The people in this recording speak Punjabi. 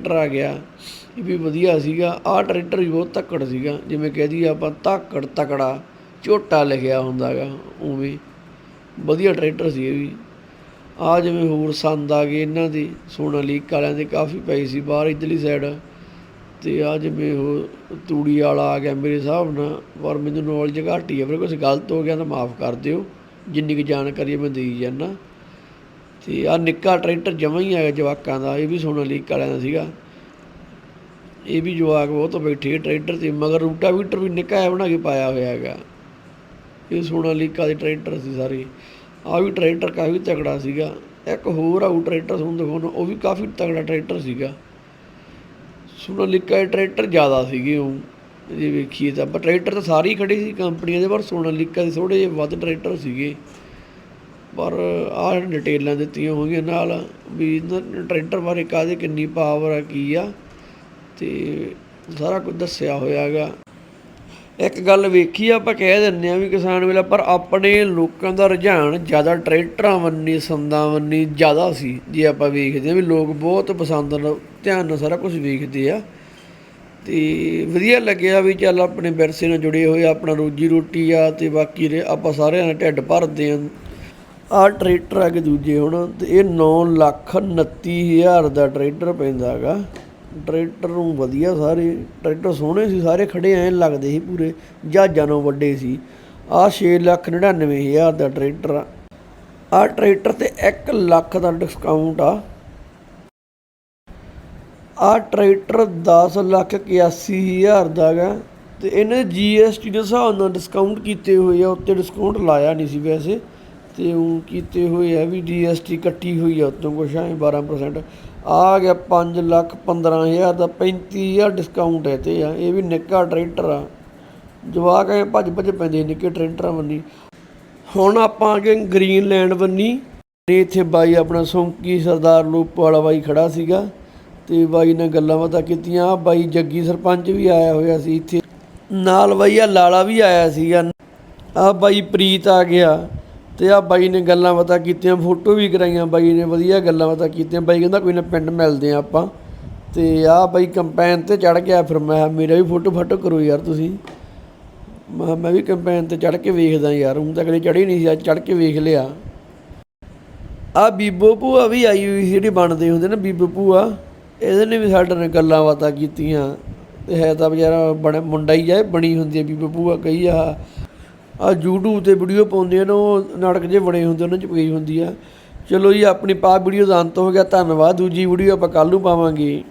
ਟਰੈਕਟਰ ਆ ਗਿਆ, ਇਹ ਵੀ ਵਧੀਆ ਸੀਗਾ। ਆਹ ਟਰੈਕਟਰ ਵੀ ਬਹੁਤ ਧੱਕੜ ਸੀਗਾ। ਜਿਵੇਂ ਕਹਿ ਦਈਏ ਆਪਾਂ ਧਾਕੜ ਤਕੜਾ ਝੋਟਾ ਲਿਖਿਆ ਹੁੰਦਾਗਾ, ਉਵੇਂ ਵਧੀਆ ਟਰੈਕਟਰ ਸੀ ਇਹ ਵੀ। ਆ ਜਿਵੇਂ ਹੋਰ ਸੰਦ ਆ ਗਏ, ਇਹਨਾਂ ਦੇ, ਸੋਨਾ ਲੀਕ ਵਾਲਿਆਂ ਦੇ ਕਾਫੀ ਪਈ ਸੀ ਬਾਹਰ ਇਧਰਲੀ ਸਾਈਡ ਤੇ ਆ ਜਿਵੇਂ ਉਹ ਤੂੜੀ ਵਾਲਾ ਆ ਗਿਆ ਮੇਰੇ ਹਿਸਾਬ ਨਾਲ, ਪਰ ਮੈਨੂੰ ਨੌਲੇਜ ਘੱਟ ਹੀ ਹੈ ਫਿਰ ਕੁਝ ਗਲਤ ਹੋ ਗਿਆ ਤਾਂ ਮਾਫ ਕਰ ਦਿਓ। ਜਿੰਨੀ ਕੁ ਜਾਣਕਾਰੀ ਮੈਂ ਦੇਈ ਜਾਂਦਾ। ਤੇ ਆ ਨਿੱਕਾ ਟਰੈਕਟਰ ਜਮਾਂ ਹੀ ਹੈਗਾ ਜਵਾਕਾਂ ਦਾ, ਇਹ ਵੀ ਸੋਨਾ ਲੀਕ ਵਾਲਿਆਂ ਦਾ ਸੀਗਾ। ਇਹ ਵੀ ਜਵਾਕ ਬਹੁਤ ਬੈਠੇ ਟਰੈਕਟਰ ਤੇ, ਮਗਰ ਰੂਟਾਵੀਟਰ ਵੀ ਨਿੱਕਾ ਜਿਹਾ ਬਣਾ ਕੇ ਪਾਇਆ ਹੋਇਆ ਹੈਗਾ। ਇਹ ਸੋਨਾ ਲੀਕਾ ਦੇ ਟਰੈਕਟਰ ਸੀ ਸਾਰੇ। ਆ ਵੀ ਟਰੈਕਟਰ ਕਾਫੀ ਤਕੜਾ ਸੀਗਾ। ਇੱਕ ਹੋਰ ਆਊ ਟਰੈਕਟਰ ਤੁਹਾਨੂੰ ਦਿਖਾਉਣਾ, ਉਹ ਵੀ ਕਾਫੀ ਤਕੜਾ ਟਰੈਕਟਰ ਸੀਗਾ। ਸੋਨਾਲੀਕਾ ਦੇ ਟਰੈਕਟਰ ਜ਼ਿਆਦਾ ਸੀਗੇ ਉਹ। ਜੇ ਵੇਖੀਏ ਤਾਂ, ਪਰ ਟਰੈਕਟਰ ਤਾਂ ਸਾਰੇ ਹੀ ਖੜੇ ਸੀ ਕੰਪਨੀਆਂ ਦੇ, ਪਰ ਸੋਨਾ ਲੀਕਾ ਦੇ ਥੋੜੇ ਜਿਹੇ ਵੱਧ ਟਰੈਕਟਰ ਸੀਗੇ। ਪਰ ਆਹ ਡਿਟੇਲਾਂ ਦਿੱਤੀਆਂ ਹੋਈਆਂ ਨਾਲ ਵੀ ਇਹਨਾਂ ਟਰੈਕਟਰ ਬਾਰੇ ਕਾਹਦੇ ਕਿੰਨੀ ਪਾਵਰ ਆ ਕੀ ਆ ਤੇ ਸਾਰਾ ਕੁਝ ਦੱਸਿਆ ਹੋਇਆ ਹੈਗਾ। ਇੱਕ ਗੱਲ ਵੇਖੀ ਆ, ਆਪਾਂ ਕਹਿ ਦਿੰਦੇ ਆ ਵੀ ਕਿਸਾਨ ਵੇਲਾ ਪਰ ਆਪਣੇ ਲੋਕਾਂ ਦਾ ਰੁਝਾਨ ਜ਼ਿਆਦਾ ਟਰੈਕਟਰਾਂ ਵੰਨੀ ਸੰਦਾਂ ਵੰਨੀ ਜ਼ਿਆਦਾ ਸੀ। ਜੇ ਆਪਾਂ ਵੇਖਦੇ ਆ ਵੀ ਲੋਕ ਬਹੁਤ ਪਸੰਦ ਨਾਲ ਧਿਆਨ ਨਾਲ ਸਾਰਾ ਕੁਝ ਵੇਖਦੇ ਆ। ਤੇ ਵਧੀਆ ਲੱਗਿਆ ਵੀ ਚੱਲ ਆਪਣੇ ਵਿਰਸੇ ਨਾਲ ਜੁੜੇ ਹੋਏ ਆਪਣਾ ਰੋਜੀ ਰੋਟੀ ਆ ਤੇ ਬਾਕੀ ਰੇ ਆਪਾਂ ਸਾਰਿਆਂ ਦਾ ਢਿੱਡ ਭਰਦੇ ਆ ਆਹ ਟਰੈਕਟਰ ਆ ਕੇ ਦੂਜੇ ਹੁਣ, ਤੇ ਇਹ 9 ਲੱਖ 29 ਹਜ਼ਾਰ ਦਾ ਟਰੈਕਟਰ ਪੈਂਦਾ ਹੈਗਾ। ਟਰੈਕਟਰ ਨੂੰ ਵਧੀਆ ਸਾਰੇ, ਟਰੈਕਟਰ ਸੋਹਣੇ ਸੀ, ਸਾਰੇ ਖੜੇ ਐਂ ਲੱਗਦੇ ਸੀ ਪੂਰੇ, ਜਹਾਜ਼ਾਂ ਨਾਲੋਂ ਵੱਡੇ ਸੀ। ਆਹ 6 ਲੱਖ 99 ਹਜ਼ਾਰ ਦਾ ਟਰੈਕਟਰ ਆ। ਆਹ ਟਰੈਕਟਰ ਤੇ 1 ਲੱਖ ਦਾ ਡਿਸਕਾਊਂਟ ਆ। ਆਹ ਟਰੈਕਟਰ 10 ਲੱਖ 81 ਹਜ਼ਾਰ ਦਾ ਹੈਗਾ, ਤੇ ਇਹਨੇ ਜੀਐਸਟੀ ਦੇ ਹਿਸਾਬ ਨਾਲ ਡਿਸਕਾਊਂਟ ਕੀਤੇ ਹੋਏ ਆ, ਉੱਤੇ ਡਿਸਕਾਊਂਟ ਲਾਇਆ ਨਹੀਂ ਸੀ ਵੈਸੇ। ਤੇ ਉਹ ਕੀਤੇ ਹੋਏ ਆ ਵੀ ਜੀਐਸਟੀ ਕੱਟੀ ਹੋਈ ਆ ਉੱਤੋਂ ਕੁਛ ਐ 12% ਆ ਗਿਆ 5 ਲੱਖ 15 ਹਜ਼ਾਰ ਦਾ 35000 ਡਿਸਕਾਊਂਟ ਹੈ ਤੇ ਆ। ਇਹ ਵੀ ਨਿੱਕਾ ਟਰੈਕਟਰ ਆ। ਜਵਾਕ ਐ ਭੱਜ ਭੱਜ ਪੈਂਦੇ ਨਿੱਕੇ ਟਰੈਕਟਰਾਂ ਬੰਨੀ ਹੁਣ ਆਪਾਂ ਆ ਗਏ ਗ੍ਰੀਨਲੈਂਡ ਬੰਨੀ ਤੇ ਇੱਥੇ ਬਾਈ ਆਪਣਾ ਸੌਂਕੀ ਸਰਦਾਰ ਲੋਪ ਵਾਲਾ ਬਾਈ ਖੜਾ ਸੀਗਾ। ਤੇ ਬਾਈ ਨੇ ਗੱਲਾਂ ਬਾਤਾਂ ਕੀਤੀਆਂ। ਆਹ ਬਾਈ ਜੱਗੀ ਸਰਪੰਚ ਵੀ ਆਇਆ ਹੋਇਆ ਸੀ ਇੱਥੇ। ਨਾਲ ਬਾਈ ਆ ਲਾਲਾ ਵੀ ਆਇਆ ਸੀਗਾ। ਆ ਬਾਈ ਪ੍ਰੀਤ ਆ ਗਿਆ। ਤੇ ਆ ਬਾਈ ਨੇ ਗੱਲਾਂ ਬਾਤਾਂ ਕੀਤੀਆਂ, ਫੋਟੋ ਵੀ ਕਰਾਈਆਂ ਬਾਈ ਨੇ, ਵਧੀਆ ਗੱਲਾਂ ਬਾਤਾਂ ਕੀਤੀਆਂ। ਬਾਈ ਕਹਿੰਦਾ ਕੋਈ ਨਾ ਪਿੰਡ ਮਿਲਦੇ ਆ ਆਪਾਂ। ਤੇ ਆ ਬਾਈ ਕੰਪੈਨ ਤੇ ਚੜ ਗਿਆ ਫਿਰ ਮੈਂ ਮੇਰਾ ਵੀ ਫੋਟੋ ਫਾਟੋ ਕਰੋ ਯਾਰ ਤੁਸੀਂ। ਮੈਂ ਮੈਂ ਵੀ ਕੰਪੈਨ ਤੇ ਚੜ ਕੇ ਵੇਖਦਾ ਯਾਰ ਹੁਣ ਤਾਂ ਕਦੇ ਚੜੀ ਨਹੀਂ ਸੀ, ਅੱਜ ਚੜ ਕੇ ਵੇਖ ਲਿਆ। ਆ ਬੀਬੋ ਭੂਆ ਵੀ ਆਈ ਹੋਈ ਸੀ, ਜਿਹੜੀ ਬਣਦੇ ਹੁੰਦੇ ਨਾ ਬੀਬੋ ਭੂਆ, ਇਹਦੇ ਨੇ ਵੀ ਸਾਡੇ ਨਾਲ ਗੱਲਾਂ ਬਾਤਾਂ ਕੀਤੀਆਂ। ਤੇ ਹੈ ਤਾਂ ਵਿਚਾਰਾ ਬੜਾ, ਮੁੰਡਾ ਹੀ ਆ ਬਣੀ ਹੁੰਦੀ ਹੈ ਬੀਬੋ ਭੂਆ ਕਹੀ ਆ। ਆ YouTube ਤੇ ਵੀਡੀਓ ਪਾਉਂਦੇ ਆ ਉਹ ਨਾਟਕ ਜੇ ਬਣੇ ਹੁੰਦੇ ਉਹਨਾਂ ਚ ਪਈ ਹੁੰਦੀ ਆ। ਚਲੋ ਜੀ, ਆਪਣੀ ਪਾ ਵੀਡੀਓ ਦਾ ਅੰਤ ਹੋ ਗਿਆ। ਧੰਨਵਾਦ। ਦੂਜੀ ਵੀਡੀਓ ਆਪਾਂ ਕੱਲ ਨੂੰ ਪਾਵਾਂਗੇ।